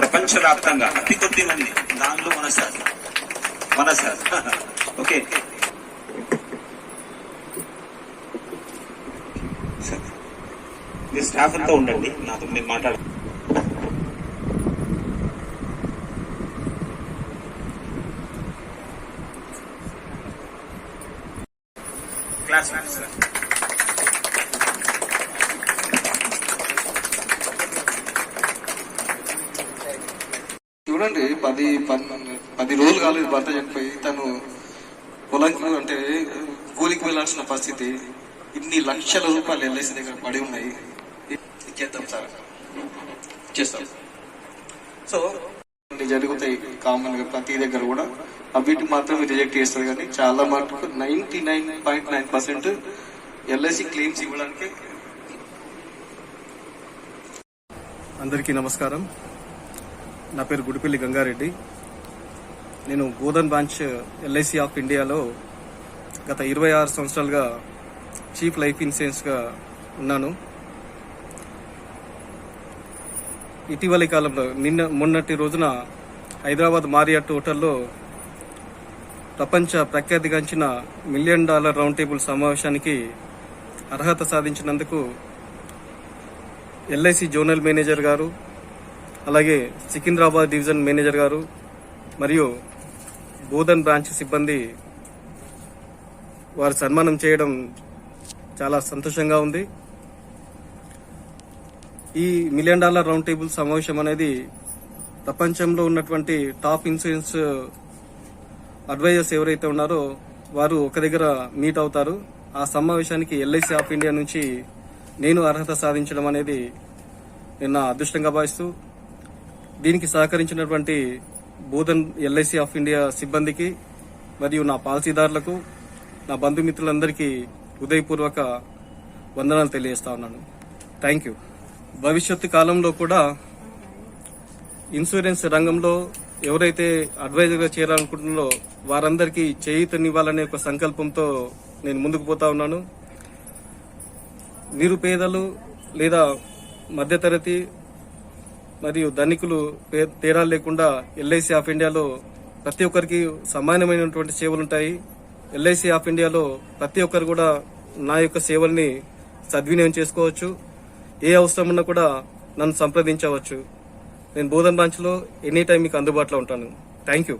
ప్రపంచవ్యాప్తంగా. అతి కొద్ది మంది. దానిలో మన సార్ మన సార్. ఓకే మీ స్టాఫ్ అంతా ఉండండి. నాతో మీరు మాట్లాడ క్లాస్ సార్ చూడండి పది పది రోజులు కాలేదు భర్త చనిపోయి తను పొలంకి అంటే కూలికి వెళ్ళాల్సిన పరిస్థితి. ఇన్ని లక్షల రూపాయలు ఎల్ఐసి దగ్గర పడి ఉన్నాయి. ఇచ్చేద్దాం సార్. చేస్తాం. సో జరుగుతాయి కామన్గా ప్రతి దగ్గర కూడా. అవిటి మాత్రం రిజెక్ట్ చేస్తారు కానీ చాలా మటుకు ninety nine point nine percent LIC claims ఇవ్వడానికి అందరికీ నమస్కారం. నా పేరు గుడిపల్లి గంగారెడ్డి. నేను గోదన్ బ్రాంచ్ ఎల్ఐసి ఆఫ్ ఇండియాలో గత ఇరవై ఆరు సంవత్సరాలుగా చీఫ్ లైఫ్ ఇన్సూరెన్స్గా ఉన్నాను. ఇటీవలి కాలంలో నిన్న మొన్నటి రోజున హైదరాబాద్ మారియట్ హోటల్లో ప్రపంచ ప్రఖ్యాతిగాంచిన మిలియన్ డాలర్ రౌండ్ టేబుల్ సమావేశానికి అర్హత సాధించినందుకు ఎల్ఐసి జోనల్ మేనేజర్ గారు అలాగే సికింద్రాబాద్ డివిజన్ మేనేజర్ గారు మరియు బోధన్ బ్రాంచ్ సిబ్బంది వారి సన్మానం చేయడం చాలా సంతోషంగా ఉంది. ఈ మిలియన్ డాలర్ రౌండ్ టేబుల్ సమావేశం అనేది ప్రపంచంలో ఉన్నటువంటి టాప్ ఇన్సూరెన్స్ అడ్వైజర్స్ ఎవరైతే ఉన్నారో వారు ఒక దగ్గర మీట్ అవుతారు. ఆ సమావేశానికి ఎల్ఐసి ఆఫ్ ఇండియా నుంచి నేను అర్హత సాధించడం అనేది నేను అదృష్టంగా భావిస్తూ దీనికి సహకరించినటువంటి బోధన్ ఎల్ఐసి ఆఫ్ ఇండియా సిబ్బందికి మరియు నా పాలసీదారులకు నా బంధుమిత్రులందరికీ హృదయపూర్వక వందనాలు తెలియజేస్తా ఉన్నాను. థ్యాంక్ యూ భవిష్యత్తు కాలంలో కూడా ఇన్సూరెన్స్ రంగంలో ఎవరైతే అడ్వైజర్గా చేరాలనుకుంటున్నారో వారందరికీ చేయూతనివ్వాలనే ఒక సంకల్పంతో నేను ముందుకు పోతా ఉన్నాను. నిరుపేదలు లేదా మధ్యతరగతి మరియు ధనికులు తేడాలు తేడా లేకుండా ఎల్ఐసి ఆఫ్ ఇండియాలో ప్రతి ఒక్కరికి సమానమైనటువంటి సేవలు ఉంటాయి ఎల్ఐసి ఆఫ్ ఇండియాలో ప్రతి ఒక్కరు కూడా నా యొక్క సేవల్ని సద్వినియోగం చేసుకోవచ్చు. ఏ అవసరం ఉన్నా కూడా నన్ను సంప్రదించవచ్చు. నేను బోధన్ బ్రాంచ్లో ఎనీ టైం మీకు అందుబాటులో ఉంటాను. Thank you.